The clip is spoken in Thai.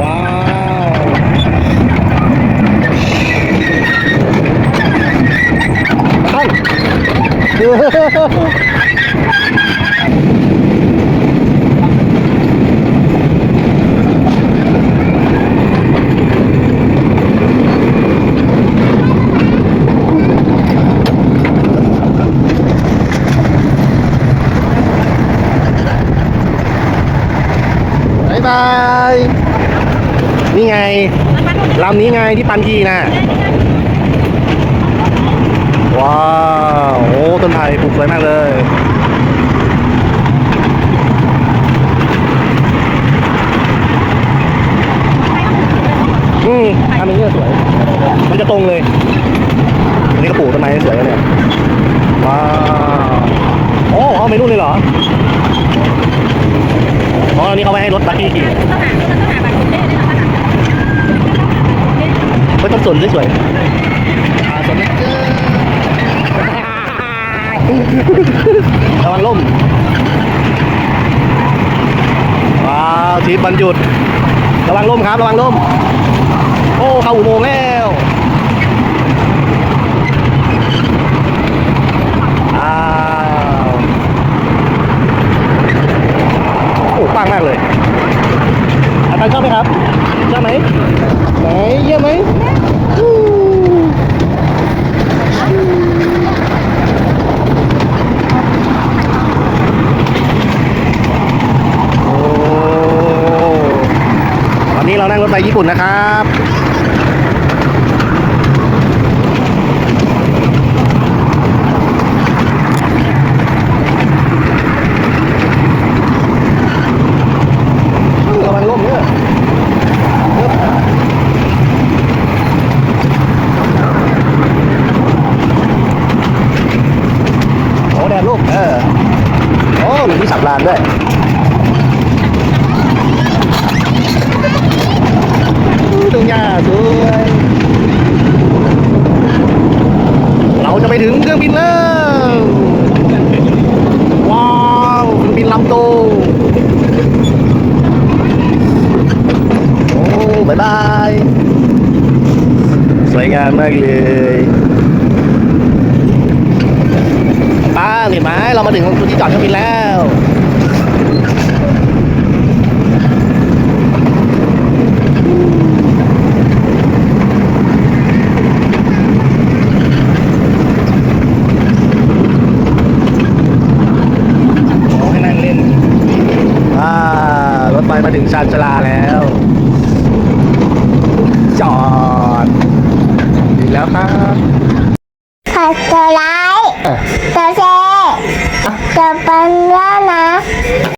ว้าวตั้ง บายบาย นี่ไงลำนี้ไงที่ปันทีน่ะว้าวโอ้ต้นไผ่ปลูกสวยมากเลยอืมทำอย่างนี้ก็สวย มันจะตรงเลยอันนี้ก็ปลูกต้นไม้สวยเนี่ย ว้าวโอ้เอาไปนู่นเลยเหรอ อ๋ออันนี้เขาไว้ให้รถบักกี้ขี่ก็ต้ นสวยๆสนระวังล่มว้าวชีบรรจุด ระวังล่มครับ ระวังล่ม โอ้ เข้าอุโมงค์แล้วอ้าวโอ้กว้างมากเลยอาจารย์ชอบไหมครับ ชอบไหม ไหนเยอะไหมอู้โอ้ตอนนี้เรานั่งรถไฟญี่ปุ่นนะครับ ระวังล่มเนี่ยโอ้แดดลูก เออ โอ้ มีที่สับ ลานด้วยตรงหญ้าสวยเราจะไปถึงเครื่องบินแล้วว้าวเครื่องบินลำโตโอ้บายบายสวยงามมากเลยป้าเห็นไหมเรามาถึงจุดที่จอดเครื่องบินแล้ว โอ้ให้นั่งเล่นอ่ารถไฟ มาถึงชานชาลาแล้ว จอดถึงแล้วครับขอตัวไลค์ตัวแชร์ตัวปันด้วยนะ